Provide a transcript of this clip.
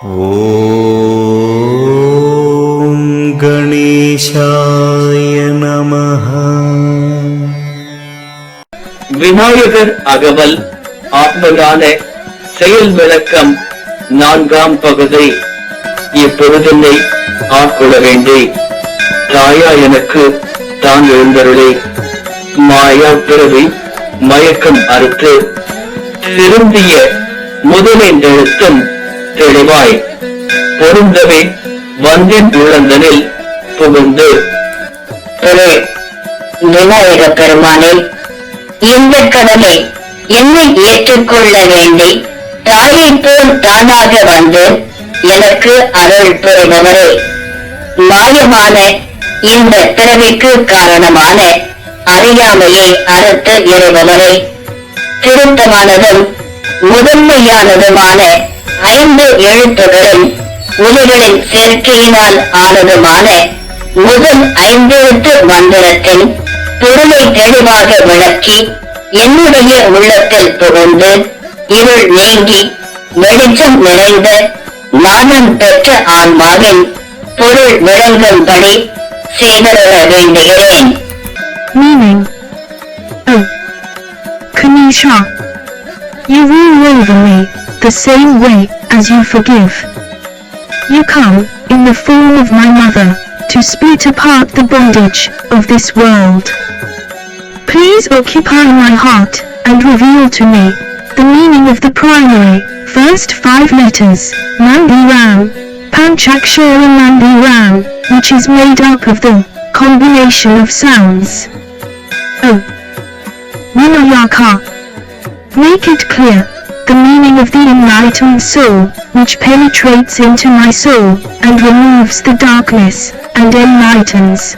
ஓம் கணேஷாய நமஹ. விநாயகர் அகவல் ஆத்மதான செயல் விளக்கம் நான்காம் பகுதி. இப்பொழுதில்லை ஆட்கொள்ள வேண்டே தாயா எனக்கு தான் எழுந்தருளே. மாயா பிறவி மயக்கம் அறுத்து திரும்பிய முதலென்றெழுத்தும் தெளிவாய் பொருந்தவே வந்தின் உள்ளந்தனில் புகுந்து. துணை விநாயக பெருமானே இந்த கடலை என்னை ஏற்றுக்கொள்ள வேண்டி தாயை போல் தானாக வந்து எனக்கு அருள் புரிபவரே. மாயமான இந்த பிறவிக்கு காரணமான அறியாமையை அறுத்து இறைபவரே திருத்தமானதும் முதன்மையானதுமான ஐந்து எழுத்துகளும் உயிர்களின் சேர்க்கையினால் ஆனதுமான முதல் ஐந்தெழுத்து மந்திரத்தின் பொருளை தெளிவாக விளக்கி என்னுடைய உள்ளத்தில் புகுந்து இருள் நீங்கி வெளிச்சம் நிறைந்த ஞானம் பெற்ற ஆன்மாவின் பொருள் விளங்கும்படி செய்திருக்க வேண்டுகிறேன் Meaning. Oh. Kanisha. You rule over me, the same way as you forgive. You come, in the form of my mother, to split apart the bondage of this world. Please occupy my heart, and reveal to me, the meaning of the primary, first five letters, Nandi Ram, Panchakshara Ram, which is made up of the combination of sounds. Oh. Vinayaka. Make it clear, the meaning of the enlightened soul, which penetrates into my soul, and removes the darkness, and enlightens.